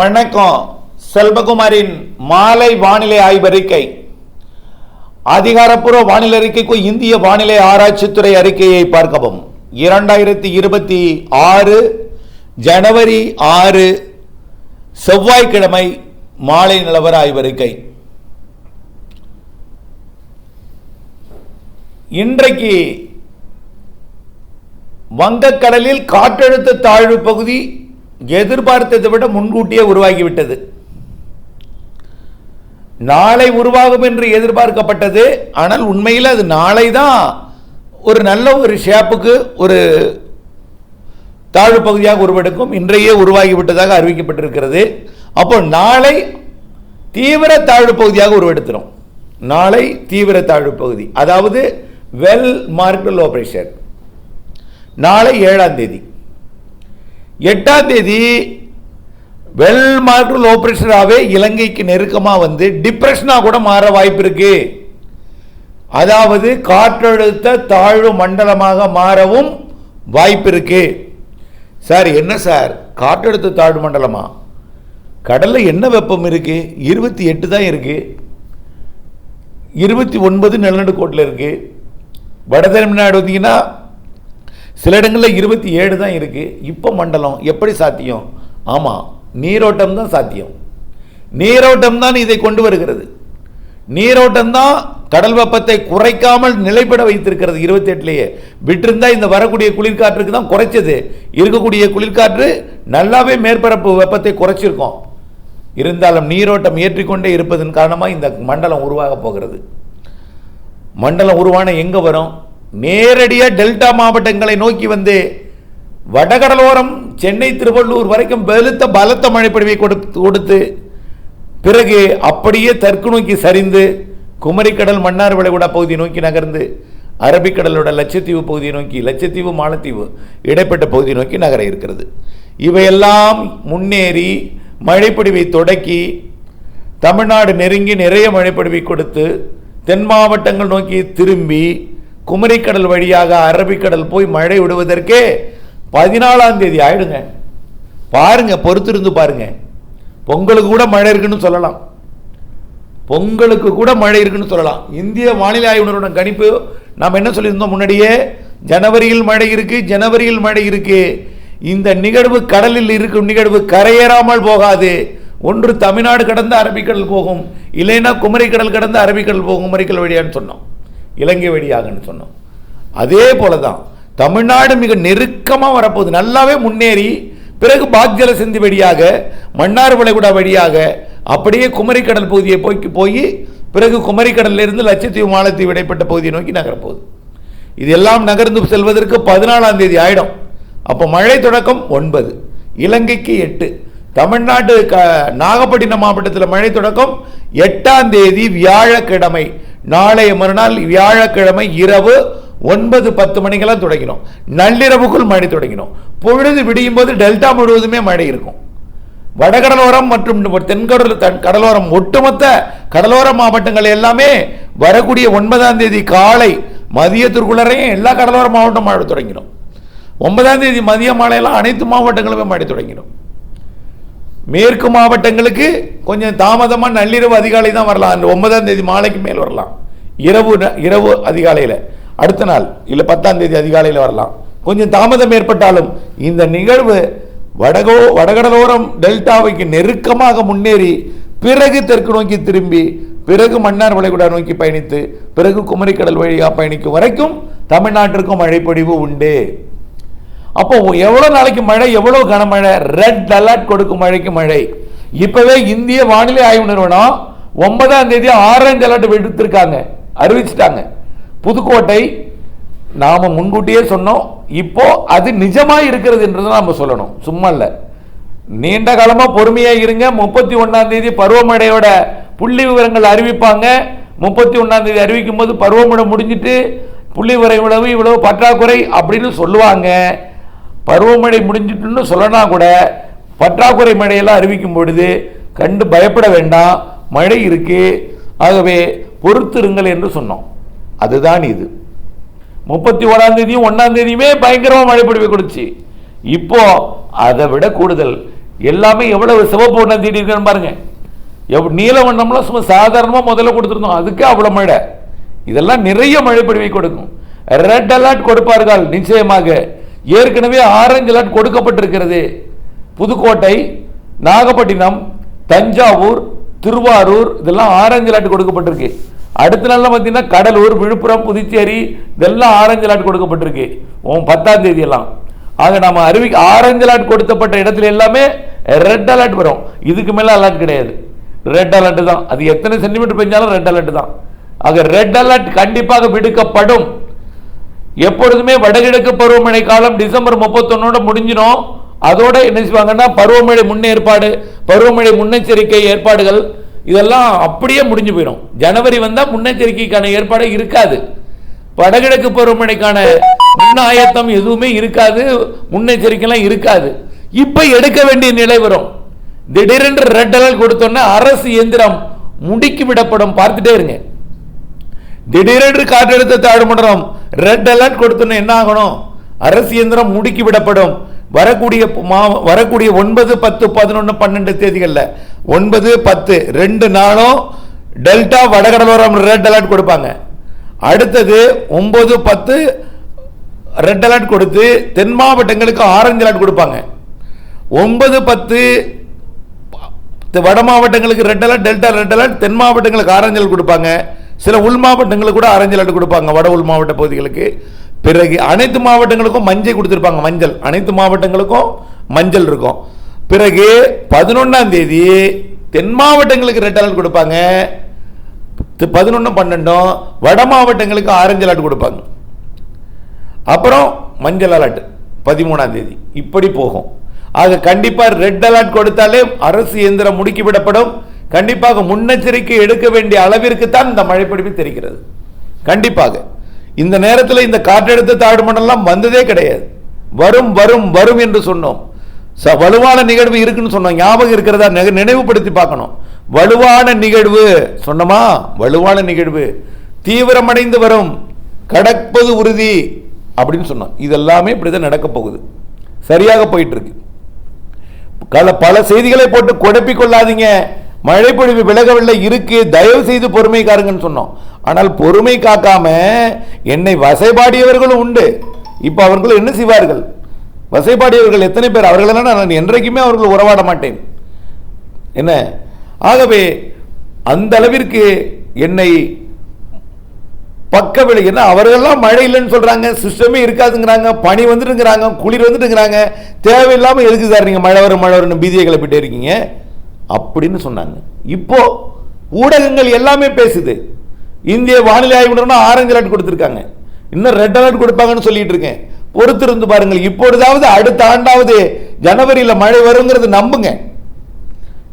வணக்கம். செல்வகுமாரின் மாலை வானிலை ஆய்வறிக்கை அதிகாரப்பூர்வ வானிலை அறிக்கைக்கு இந்திய வானிலை ஆராய்ச்சித்துறை அறிக்கையை பார்க்கவும். இரண்டாயிரத்தி இருபத்தி ஆறு ஜனவரி ஆறு செவ்வாய்க்கிழமை மாலை நிலவர ஆய்வறிக்கை இன்றைக்கு வங்கக்கடலில் காற்றழுத்த தாழ்வு பகுதி எதிர்பார்த்ததை விட முன்கூட்டியே உருவாகிவிட்டது. நாளை உருவாகும் என்று எதிர்பார்க்கப்பட்டது ஆனால் உண்மையில் அது நாளை தான் ஒரு நல்ல ஒரு ஷேப்புக்கு ஒரு தாழ்வு பகுதியாக உருவெடுக்கும் இன்றையே உருவாகிவிட்டதாக அறிவிக்கப்பட்டிருக்கிறது. அப்போ நாளை தீவிர தாழ்வு பகுதியாக உருவெடுத்துரும். நாளை தீவிர தாழ்வு பகுதி. அதாவது வெல் மார்க்டு லோ ப்ரெஷர் நாளை ஏழாம் தேதி. எட்டாம் தேதி வெல் மார்க்டு லோ இலங்கைக்கு நெருக்கமாக வந்து டிப்ரெஷனாக கூட மாற வாய்ப்பு இருக்கு. அதாவது காற்றழுத்த தாழ்வு மண்டலமாக மாறவும் வாய்ப்பு இருக்கு. சார் என்ன சார்? காற்றழுத்த தாழ்வு மண்டலமா? கடலில் என்ன வெப்பம் இருக்கு? இருபத்தி எட்டு தான் இருக்கு. இருபத்தி ஒன்பது நிலநடுக்கோட்டில் இருக்கு. வட தமிழ்நாடு வந்தீங்கன்னா சில இடங்களில் இருபத்தி ஏழு தான் இருக்குது இப்போ மண்டலம் எப்படி சாத்தியம்? ஆமாம் நீரோட்டம் தான் சாத்தியம். நீரோட்டம் தான் இதை கொண்டு வருகிறது. நீரோட்டம் தான் கடல் வெப்பத்தை குறைக்காமல் நிலைப்பட வைத்திருக்கிறது இருபத்தி எட்டுலேயே. விட்டிருந்தால் இந்த வரக்கூடிய குளிர்காற்றுக்கு தான் குறைச்சது. இருக்கக்கூடிய குளிர்காற்று நல்லாவே மேற்பரப்பு வெப்பத்தை குறைச்சிருக்கோம். இருந்தாலும் நீரோட்டம் ஏற்றிக்கொண்டே இருப்பதன் காரணமாக இந்த மண்டலம் உருவாக போகிறது. மண்டலம் உருவான எங்கே வரும்? நேரடியாக டெல்டா மாவட்டங்களை நோக்கி வந்து வடகடலோரம் சென்னை திருவள்ளூர் வரைக்கும் வெளுத்த பலத்த மழைப்பொழிவை கொடுத்து கொடுத்து பிறகு அப்படியே தெற்கு நோக்கி சரிந்து குமரிக்கடல் மன்னார் வளைகுடா பகுதி நோக்கி நகர்ந்து அரபிக்கடலோட லட்சத்தீவு பகுதியை நோக்கி லட்சத்தீவு மாலத்தீவு இடைப்பட்ட பகுதியை நோக்கி நகர இருக்கிறது. இவையெல்லாம் முன்னேறி மழைப்பொழிவை தொடக்கி தமிழ்நாடு நெருங்கி நிறைய மழைப்பொழிவை கொடுத்து தென் மாவட்டங்கள் நோக்கி திரும்பி குமரிக்கடல் வழியாக அரபிக்கடல் போய் மழை விடுவதற்கே பதினாலாம் தேதி ஆயிடுங்க. பாருங்க பொறுத்திருந்து பாருங்க. பொங்கலுக்கு கூட மழை இருக்குன்னு சொல்லலாம். பொங்கலுக்கு கூட மழை இருக்குன்னு சொல்லலாம். இந்திய வானிலை ஆய்வு நிறுவனம் கணிப்பு நாம் என்ன சொல்லியிருந்தோம் முன்னாடியே? ஜனவரியில் மழை இருக்கு ஜனவரியில் மழை இருக்கு. இந்த நிகழ்வு கடலில் இருக்கும் நிகழ்வு கரையேறாமல் போகாது. ஒன்று தமிழ்நாடு கடந்து அரபிக்கடல் போகும் இல்லைன்னா குமரிக்கடல் கடந்து அரபிக்கடல் போகும் குமரிக்கடல் வழியான்னு சொன்னோம். இலங்கை வழியாகன்னு சொன்னோம். அதே போல தான் தமிழ்நாடு மிக நெருக்கமாக வரப்போகுது. நல்லாவே முன்னேறி பிறகு பாக்ஜல சிந்தி வழியாக மன்னார் வளைகுடா வழியாக அப்படியே குமரிக்கடல் பகுதியை போய் போய் பிறகு குமரிக்கடலிருந்து லட்சத்தீவு மாலத்தீவு இடைப்பட்ட பகுதியை நோக்கி நகரப்போகுது. இது எல்லாம் நகர்ந்து செல்வதற்கு பதினாலாம் தேதி ஆயிடும். அப்போ மழை தொடக்கம் ஒன்பது இலங்கைக்கு எட்டு தமிழ்நாடு க நாகப்பட்டினம் மாவட்டத்தில் மழை தொடக்கம் எட்டாம் தேதி வியாழக்கிழமை. நாளைய மறுநாள் வியாழக்கிழமை இரவு ஒன்பது பத்து மணிக்கெல்லாம் தொடங்கிடும். நள்ளிரவுக்குள் மழை தொடங்கிடும். பொழுது விடியும் போது டெல்டா முழுவதுமே மழை இருக்கும். வடகடலோரம் மற்றும் தென்கடல் தன் கடலோரம் ஒட்டுமொத்த கடலோர மாவட்டங்கள் எல்லாமே வரக்கூடிய ஒன்பதாம் தேதி காலை மதியத்திற்குள்ளரையும் எல்லா கடலோர மாவட்டம் மழை தொடங்கிடும். ஒன்பதாம் தேதி மதிய மாலையெல்லாம் அனைத்து மாவட்டங்களுமே மழை தொடங்கிடும். மேற்கு மாவட்டங்களுக்கு கொஞ்சம் தாமதமாக நள்ளிரவு அதிகாலை தான் வரலாம். அந்த ஒன்பதாம் தேதி மாலைக்கு மேல் வரலாம். இரவு ந- இரவு அதிகாலையில். அடுத்த நாள் இல்லை பத்தாம் தேதி அதிகாலையில் வரலாம். கொஞ்சம் தாமதம் ஏற்பட்டாலும் இந்த நிகழ்வு வடகோ வடகடலோரம் டெல்டாவைக்கு நெருக்கமாக முன்னேறி பிறகு தெற்கு நோக்கி திரும்பி பிறகு மன்னார் வளைகுடா நோக்கி பயணித்து பிறகு குமரிக்கடல் வழியாக பயணிக்கும் வரைக்கும் தமிழ்நாட்டிற்கும் மழைப்பொழிவு உண்டு. அப்போ எவ்வளோ நாளைக்கு மழை எவ்வளோ கனமழை ரெட் அலர்ட் கொடுக்கும் மழைக்கு மழை. இப்போவே இந்திய வானிலை ஆய்வு நிறுவனம் ஒன்பதாம் தேதி ஆரஞ்சு அலர்ட் விடுத்திருக்காங்க. அறிவிச்சிட்டாங்க. புதுக்கோட்டை நாம் முன்கூட்டியே சொன்னோம். இப்போ அது நிஜமாக இருக்கிறது என்றதை நாம் சொல்லணும். சும்மா இல்லை. நீண்ட காலமாக பொறுமையாக இருங்க. முப்பத்தி ஒன்றாம் தேதி பருவமழையோட புள்ளி விவரங்கள் அறிவிப்பாங்க. முப்பத்தி ஒன்றாம் தேதி அறிவிக்கும் போது பருவமழை முடிஞ்சிட்டு புள்ளி விவரம் இவ்வளவு இவ்வளவு பற்றாக்குறை அப்படின்னு சொல்லுவாங்க. பருவமழை முடிஞ்சிட்டுன்னு சொல்லனா கூட பற்றாக்குறை மழையெல்லாம் அறிவிக்கும் பொழுது கண்டு பயப்பட வேண்டாம். மழை இருக்கு. ஆகவே பொறுத்திருங்கள் என்று சொன்னோம். அதுதான் இது. முப்பத்தி ஓராம் தேதியும் ஒன்றாம் தேதியுமே பயங்கரமாக மழை பொழிவை கொடுச்சு இப்போ அதை விட கூடுதல். எல்லாமே எவ்வளவு சிவப்பு ஒன்றாம் தேதி இருக்குன்னு பாருங்க. எவ் நீல வண்ணம்லாம் சும்மா சாதாரணமாக முதல்ல கொடுத்துருந்தோம். அதுக்கு அவ்வளோ மழை. இதெல்லாம் நிறைய மழை பொழிவை கொடுக்கும். ரெட் அலர்ட் கொடுப்பார்கள் நிச்சயமாக. ஏற்கனவே ஆரஞ்சு அலர்ட் கொடுக்கப்பட்டிருக்கிறது. புதுக்கோட்டை நாகப்பட்டினம் தஞ்சாவூர் திருவாரூர் இதெல்லாம் ஆரஞ்சு அலர்ட் கொடுக்கப்பட்டிருக்கு. அடுத்த நாளில் பார்த்தீங்கன்னா கடலூர் விழுப்புரம் புதுச்சேரி இதெல்லாம் ஆரஞ்சு அலர்ட் கொடுக்கப்பட்டிருக்கு. உன் பத்தாம் தேதியெல்லாம். ஆக நம்ம அறிவி ஆரஞ்சு அலர்ட் கொடுக்கப்பட்ட இடத்துல எல்லாமே ரெட் அலர்ட் வரும். இதுக்கு மேலே அலர்ட் கிடையாது. ரெட் அலர்ட் தான். அது எத்தனை சென்டிமீட்டர் பெஞ்சாலும் ரெட் அலர்ட் தான். ஆக ரெட் அலர்ட் கண்டிப்பாக விடுக்கப்படும். எப்பொழுதுமே வடகிழக்கு பருவமழை காலம் டிசம்பர் முப்பத்தொன்னோட முடிஞ்சிடும். அதோட என்ன செய்வாங்கன்னா பருவமழை முன்னேற்பாடு பருவமழை முன்னெச்சரிக்கை ஏற்பாடுகள் இதெல்லாம் அப்படியே முடிஞ்சு போயிடும். ஜனவரி வந்தால் முன்னெச்சரிக்கைக்கான ஏற்பாடு இருக்காது. வடகிழக்கு பருவமழைக்கான முன் ஆயத்தம் எதுவுமே இருக்காது முன்னெச்சரிக்கைலாம் இருக்காது. இப்போ எடுக்க வேண்டிய நிலை வரும். திடீரென்று ரெட் அலர்ட் கொடுத்தோன்னே அரசு இயந்திரம் முடுக்கி விடப்படும். பார்த்துட்டே இருங்க. திடீரென்று காற்றழுத்த தாழ்வு மண்டலம் ரெட் அலர்ட் கொடுத்தோன்னு என்ன ஆகணும்? அரசு இயந்திரம் முடுக்கி விடப்படும். வரக்கூடிய மா- வரக்கூடிய ஒன்பது பத்து பதினொன்று பன்னெண்டு தேதிகளில் ஒன்பது பத்து ரெண்டு நாளும் டெல்டா வடகடலோரம் ரெட் அலர்ட் கொடுப்பாங்க. அடுத்தது ஒன்பது பத்து ரெட் அலர்ட் கொடுத்து தென் மாவட்டங்களுக்கு ஆரஞ்சு அலர்ட் கொடுப்பாங்க. ஒன்பது பத்து வட மாவட்டங்களுக்கு red alert delta red alert தென் மாவட்டங்களுக்கு ஆரஞ்சு அலர்ட் கொடுப்பாங்க. சில உள் மாவட்டங்களுக்கு கூட ஆரஞ்சு அலர்ட் கொடுப்பாங்க. வட உள் மாவட்ட பகுதிகளுக்கு. பிறகு அனைத்து மாவட்டங்களுக்கும் மஞ்சள் கொடுத்துருப்பாங்க மஞ்சள். அனைத்து மாவட்டங்களுக்கும் மஞ்சள் இருக்கும். பிறகு பதினொன்றாம் தேதி தென் மாவட்டங்களுக்கு ரெட் அலர்ட் கொடுப்பாங்க. பதினொன்றும் பன்னெண்டும் வட மாவட்டங்களுக்கு ஆரஞ்சு அலர்ட் கொடுப்பாங்க. அப்புறம் மஞ்சள் அலர்ட் பதிமூணாம் தேதி. இப்படி போகும். ஆக கண்டிப்பாக ரெட் அலர்ட் கொடுத்தாலே அரசு இயந்திரம் முடுக்கி விடப்படும் கண்டிப்பாக முன்னெச்சரிக்கை எடுக்க வேண்டிய அளவிற்கு தான் இந்த மழைப்பிடிப்பு தெரிகிறது. கண்டிப்பாக. இந்த நேரத்தில் இந்த காற்றழுத்த தாழ்வு மண்டலம் வந்ததே கிடையாது. வரும் வரும் வரும் என்று சொன்னோம். ச- வலுவான நிகழ்வு இருக்குன்னு சொன்னோம். ஞாபகம் இருக்கிறதா? நினைவுபடுத்தி பார்க்கணும். வலுவான நிகழ்வு. சொன்னோமா? வலுவான நிகழ்வு. தீவிரமடைந்து வரும். கடப்பது உறுதி அப்படின்னு சொன்னோம். இதெல்லாமே இப்படிதான் நடக்க போகுது. சரியாக போயிட்டு இருக்கு. பல பல செய்திகளை போட்டு குழப்பிக் கொள்ளாதீங்க. மழைப்பொழிவு விலகவில்லை இருக்கு தயவு செய்து பொறுமை காருங்கன்னு சொன்னோம். ஆனால் பொறுமை காக்காம என்னை வசைபாடியவர்களும் உண்டு. இப்போ அவர்கள் என்ன செய்வார்கள்? வசைபாடியவர்கள் எத்தனை பேர்? அவர்களெல்லாம் நான் என்றைக்குமே அவர்கள் உறவாட மாட்டேன். என்ன? ஆகவே அந்த அளவிற்கு என்னை பக்க விலை என்ன அவர்கள்லாம் மழை இல்லைன்னு சொல்கிறாங்க சிஸ்டமே இருக்காதுங்கிறாங்க பனி வந்துட்டுங்கிறாங்க குளிர் வந்துட்டுங்கிறாங்க தேவையில்லாமல் எதுக்கு சார் நீங்கள் மழை வரும் மழை வரும்னு பீதியை கிளப்பிட்டே இருக்கீங்க? அப்படின்னு சொன்னாங்க. இப்போ ஊடகங்கள் எல்லாமே பேசுது. இந்திய வானிலை ஆய்வு நிறுவனம் ஆரஞ்சு அலர்ட் கொடுத்துருக்காங்க. இன்னும் ரெட் அலர்ட் கொடுப்பாங்கன்னு சொல்லிட்டு இருக்கேன். பொறுத்திருந்து பாருங்கள். இப்பொழுதாவது அடுத்த ஆண்டாவது ஜனவரியில் மழை வருங்கிறது நம்புங்க.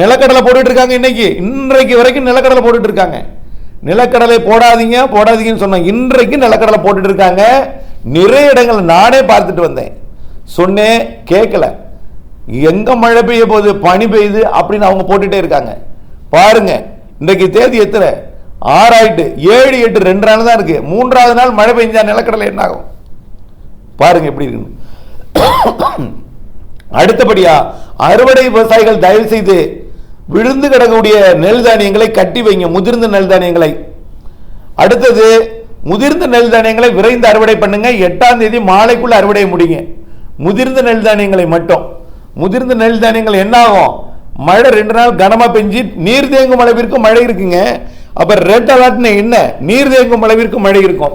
நிலக்கடலை போட்டுட்டு இருக்காங்க இன்னைக்கு. இன்றைக்கு வரைக்கும் நிலக்கடலை போட்டுட்டு இருக்காங்க. நிலக்கடலை போடாதீங்க போடாதீங்கன்னு சொன்னாங்க இன்றைக்கு நிலக்கடலை போட்டுட்டு இருக்காங்க. நிறைய இடங்கள் நானே பார்த்துட்டு வந்தேன். சொன்னேன் கேட்கல. எங்க மழை பெய்ய போகுது பனி பெய்யுது அப்படின்னு அவங்க போட்டுட்டே இருக்காங்க. பாருங்க இன்றைக்கு தேதி எத்தனை? ஆறாயிட்டு ஏழு எட்டு ரெண்டு நாள் தான் இருக்கு. மூன்றாவது நாள் மழை பெஞ்சா நிலக்கடலை என்ன ஆகும்? பாருங்க எப்படி இருக்குன்னு. அடுத்தபடியா அறுவடை விவசாயிகள் தயவு செய்து விழுந்து கிடக்கக்கூடிய நெல் தானியங்களை கட்டி வைங்க முதிர்ந்த நெல் தானியங்களை. அடுத்தது முதிர்ந்த நெல் தானியங்களை விரைந்து அறுவடை பண்ணுங்க. எட்டாம் தேதி மாலைக்குள்ள அறுவடை முடிங்க. முதிர்ந்த நெல் தானியங்களை மட்டும். முதிர்ந்த நெல் தானியங்கள் என்ன ஆகும் மழை ரெண்டு நாள் கனமாக பெஞ்சு நீர் தேங்கும் அளவிற்கு மழை இருக்குங்க. அப்போ ரெட் அலர்ட்னு என்ன? நீர் தேங்கும் அளவிற்கு மழை இருக்கும்.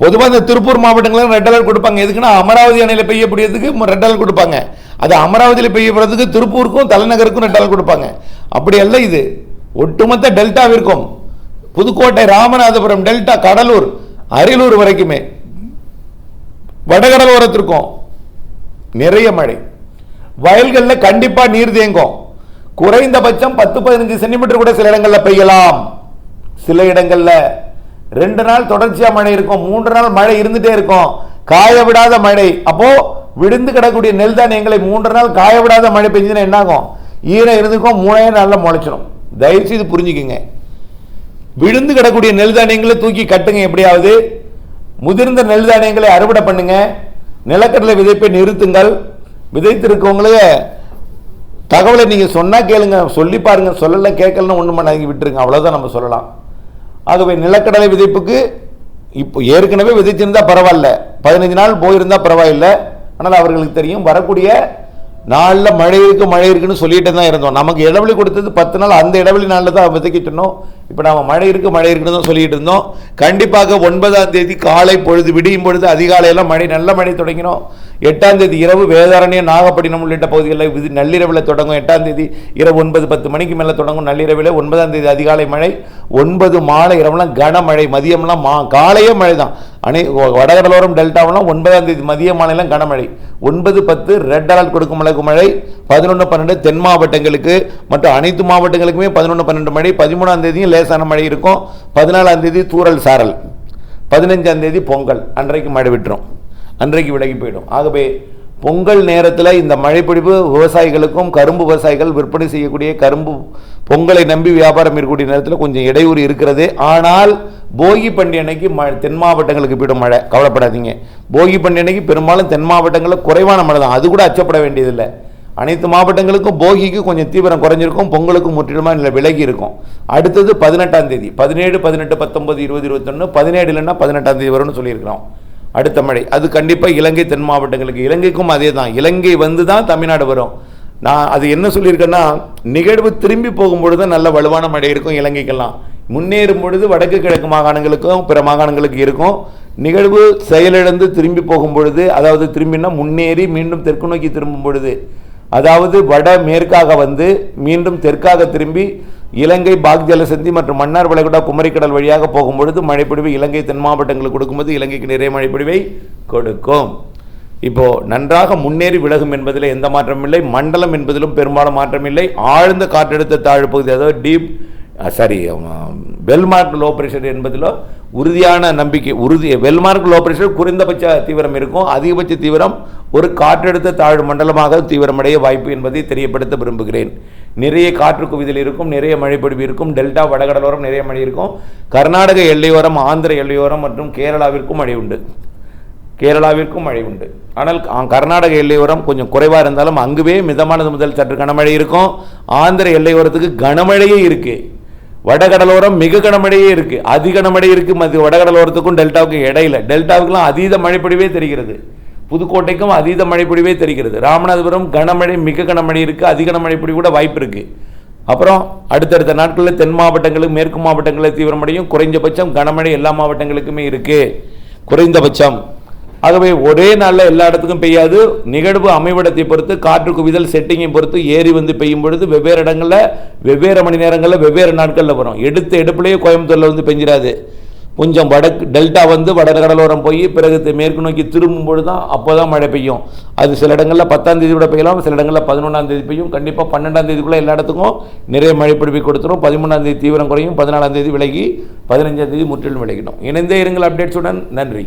பொதுவாக இந்த திருப்பூர் மாவட்டங்களில் ரெட் அலர்ட் கொடுப்பாங்க. எதுக்குன்னா அமராவதி அணையில் பெய்யக்கூடியதுக்கு ரெட் அலர்ட் கொடுப்பாங்க. அது அமராவதியில் பெய்யப்படுறதுக்கு திருப்பூருக்கும் தலைநகருக்கும் ரெட் அலர்ட் கொடுப்பாங்க. அப்படி அல்ல இது. ஒட்டுமொத்த டெல்டாவிற்கும். புதுக்கோட்டை ராமநாதபுரம் டெல்டா கடலூர் அரியலூர் வரைக்குமே. வடகடலோரத்திற்கும். நிறைய மழை. வயல்களில் கண்டிப்பாக நீர் தேங்கும். குறைந்தபட்சம் பத்து பதினஞ்சு சென்டிமீட்டர் கூட சில இடங்களில் பெய்யலாம். சில இடங்களில் ரெண்டு நாள் தொடர்ச்சியாக மழை இருக்கும். மூன்று நாள் மழை இருந்துட்டே இருக்கும். காய விடாத மழை. அப்போ விழுந்து கிடக்கூடிய நெல் தானியங்களை மூன்று நாள் காய விடாத மழை பெஞ்சுன்னா என்ன ஆகும் ஈரம் இருந்துக்கும் மூணையே நல்லா முளைச்சிடும் தயவு செய்து புரிஞ்சுக்குங்க. விழுந்து கிடக்கூடிய நெல் தானியங்களை தூக்கி கட்டுங்க எப்படியாவது. முதிர்ந்த நெல் தானியங்களை அறுவடை பண்ணுங்க. நிலக்கடலை விதைப்பை நிறுத்துங்கள். விதைத்திருக்கவங்களே தகவலை நீங்கள் சொன்னால் கேளுங்க சொல்லி பாருங்க சொல்லலை கேட்கலன்னு ஒன்றும் பண்ணாங்க விட்டுருங்க அவ்வளோதான் நம்ம சொல்லலாம். ஆகவே நிலக்கடலை விதைப்புக்கு இப்போ ஏற்கனவே விதைச்சிருந்தால் பரவாயில்ல. பதினஞ்சு நாள் போயிருந்தால் பரவாயில்ல. ஆனால் அவர்களுக்கு தெரியும் வரக்கூடிய நாளில் மழை இருக்குது மழை இருக்குன்னு சொல்லிட்டு தான் இருந்தோம். நமக்கு இடைவெளி கொடுத்தது பத்து நாள் அந்த இடைவெளி நாளில் தான் விதைக்கிட்டணும் இப்போ நாம் மழை இருக்கு மழை இருக்குன்னு தான் சொல்லிட்டு இருந்தோம். கண்டிப்பாக ஒன்பதாம் தேதி காலை பொழுது விடியும் பொழுது அதிகாலையெல்லாம் மழை நல்ல மழை தொடங்கினோம். எட்டாம் தேதி இரவு வேதாரண்யம் நாகப்பட்டினம் உள்ளிட்ட பகுதிகளில் இது நள்ளிரவில் தொடங்கும். எட்டாம் தேதி இரவு ஒன்பது பத்து மணிக்கு மேலே தொடங்கும் நள்ளிரவில் ஒன்பதாம் தேதி அதிகாலை மழை. ஒன்பது மாலை இரவுலாம் கனமழை மதியம்லாம் மா காலையே மழை தான். அனை வடகடலோரம் டெல்டாவெல்லாம் ஒன்பதாம் தேதி மதிய மாலையெல்லாம் கனமழை ஒன்பது பத்து ரெட் அலர்ட் கொடுக்கும் அளவுக்கு மழை. பதினொன்று பன்னெண்டு தென் மாவட்டங்களுக்கு மற்றும் அனைத்து மாவட்டங்களுக்குமே பதினொன்று பன்னெண்டு மழை. பதிமூணாம் தேதியும் லேசான மழை இருக்கும். பதினாலாம் தேதி தூரல் சாரல். பதினஞ்சாம் தேதி பொங்கல். அன்றைக்கு மழை விட்டுரும். அன்றைக்கு விலகி போயிடும். ஆகவே பொங்கல் நேரத்தில் இந்த மழைப்பிடிப்பு விவசாயிகளுக்கும் கரும்பு விவசாயிகள் விற்பனை செய்யக்கூடிய கரும்பு பொங்கலை நம்பி வியாபாரம் இருக்கக்கூடிய நேரத்தில் கொஞ்சம் இடையூறு இருக்கிறது. ஆனால் போகி பண்டிகை அன்னைக்கு ம தென் மாவட்டங்களுக்கு போயிடும் மழை. கவலைப்படாதீங்க. போகி பண்டிகை அன்னைக்கு பெரும்பாலும் தென் மாவட்டங்களில் குறைவான மழை தான் அது கூட அச்சப்பட வேண்டியதில்லை. அனைத்து மாவட்டங்களுக்கும் போகிக்கு கொஞ்சம் தீவிரம் குறைஞ்சிருக்கும் பொங்கலுக்கு முற்றிலுமா இல்லை விலகி இருக்கும் அடுத்தது பதினெட்டாம் தேதி பதினேழு பதினெட்டு பத்தொன்பது இருபது இருபத்தொன்று பதினேழு இல்லைன்னா பதினெட்டாம் தேதி வரும்னு சொல்லியிருக்கிறோம். அடுத்த மழை. அது கண்டிப்பாக இலங்கை தென் மாவட்டங்களுக்கு இலங்கைக்கும் அதே தான் இலங்கை வந்து தான் தமிழ்நாடு வரும். நான் அது என்ன சொல்லியிருக்கேன்னா நிகழ்வு திரும்பி போகும்பொழுது தான் நல்ல வலுவான மழை இருக்கும் இலங்கைக்கெல்லாம். முன்னேறும் பொழுது வடக்கு கிழக்கு மாகாணங்களுக்கும் பிற மாகாணங்களுக்கு இருக்கும். நிகழ்வு செயலிழந்து திரும்பி போகும் பொழுது அதாவது திரும்பினா முன்னேறி மீண்டும் தெற்கு நோக்கி திரும்பும் பொழுது அதாவது வட மேற்காக வந்து மீண்டும் தெற்காக திரும்பி இலங்கை பாக் ஜலசந்தி மற்றும் மன்னார் வளைகுடா குமரிக்கடல் வழியாக போகும்பொழுது மழைப்பொழிவு இலங்கை தென் மாவட்டங்களுக்கு கொடுக்கும்போது இலங்கைக்கு நிறைய மழைப்பொழிவை கொடுக்கும். இப்போது நன்றாக முன்னேறி விலகும் என்பதில் எந்த மாற்றமும் இல்லை. மண்டலம் என்பதிலும் பெரும்பாலும் மாற்றம் இல்லை ஆழ்ந்த காற்றழுத்த தாழ்வு பகுதி அதாவது deep sorry well marked low pressure என்பதிலோ உறுதியான நம்பிக்கை உறுதி வெல்மார்க் லோ ப்ரெஷர் குறைந்தபட்ச தீவிரம் இருக்கும். அதிகபட்ச தீவிரம் ஒரு காற்றழுத்த தாழ்வு மண்டலமாக தீவிரமடைய வாய்ப்பு என்பதை தெரியப்படுத்த விரும்புகிறேன். நிறைய காற்று குவிதல் இருக்கும் நிறைய மழைப்பொழிவு இருக்கும் டெல்டா வடகடலோரம் நிறைய மழை இருக்கும். கர்நாடக எல்லையோரம் ஆந்திர எல்லையோரம் மற்றும் கேரளாவிற்கும் மழை உண்டு. கேரளாவிற்கும் மழை உண்டு. ஆனால் கர்நாடக எல்லையோரம் கொஞ்சம் குறைவாக இருந்தாலும் அங்குவே மிதமானது முதல் சற்று கனமழை இருக்கும். ஆந்திர எல்லையோரத்துக்கு கனமழையே இருக்கு. வடகடலோரம் மிக கனமழையே இருக்கு. அதிக கனமழை இருக்கு. மது வடகடலோரத்துக்கும் டெல்டாவுக்கும் இடையில. டெல்டாவுக்குலாம் அதீத மழைப்பொழிவே தெரிகிறது. புதுக்கோட்டைக்கும் அதீத மழைப்பொழிவே தெரிகிறது. ராமநாதபுரம் கனமழை மிக கனமழை இருக்கு. அதிக மழைப்பொழி கூட வாய்ப்பு இருக்கு. அப்புறம் அடுத்தடுத்த நாட்களில் தென் மாவட்டங்களுக்கு மேற்கு மாவட்டங்களில் தீவிரமடையும். குறைஞ்சபட்சம் கனமழை எல்லா மாவட்டங்களுக்குமே இருக்கு. குறைந்தபட்சம் ஆகவே ஒரே நாளில் எல்லா இடத்துக்கும் பெய்யாது. நிகழ்வு அமைவிடத்தை பொறுத்து காற்று குவிதல் செட்டிங்கை பொறுத்து ஏறி வந்து பெய்யும் பொழுது வெவ்வேறு இடங்களில் வெவ்வேறு மணி நேரங்களில் வெவ்வேறு நாட்களில் வரும். எடுத்த எடுப்புலேயே கோயம்புத்தூரில் வந்து பெஞ்சிடாது கொஞ்சம் வடக்கு டெல்டா வந்து வட கடலோரம் போய் பிறகு மேற்கு நோக்கி திரும்பும் பொழுது தான் அப்போ தான் மழை பெய்யும். அது சில இடங்களில் பத்தாம் தேதி கூட பெய்யலாம் சில இடங்களில் பதினொன்றாம் தேதி பெய்யும். கண்டிப்பாக பன்னெண்டாம் தேதிக்குள்ளே எல்லா இடத்துக்கும் நிறைய மழை பிடிப்பி கொடுத்துரும். பதிமூணாம் தேதி தீவிரம் குறையும் பதினாலாம் தேதி விலகி பதினஞ்சாம் தேதி முற்றிலும் விலகிடும். இணைந்தே இருங்கள் அப்டேட்ஸுடன் நன்றி.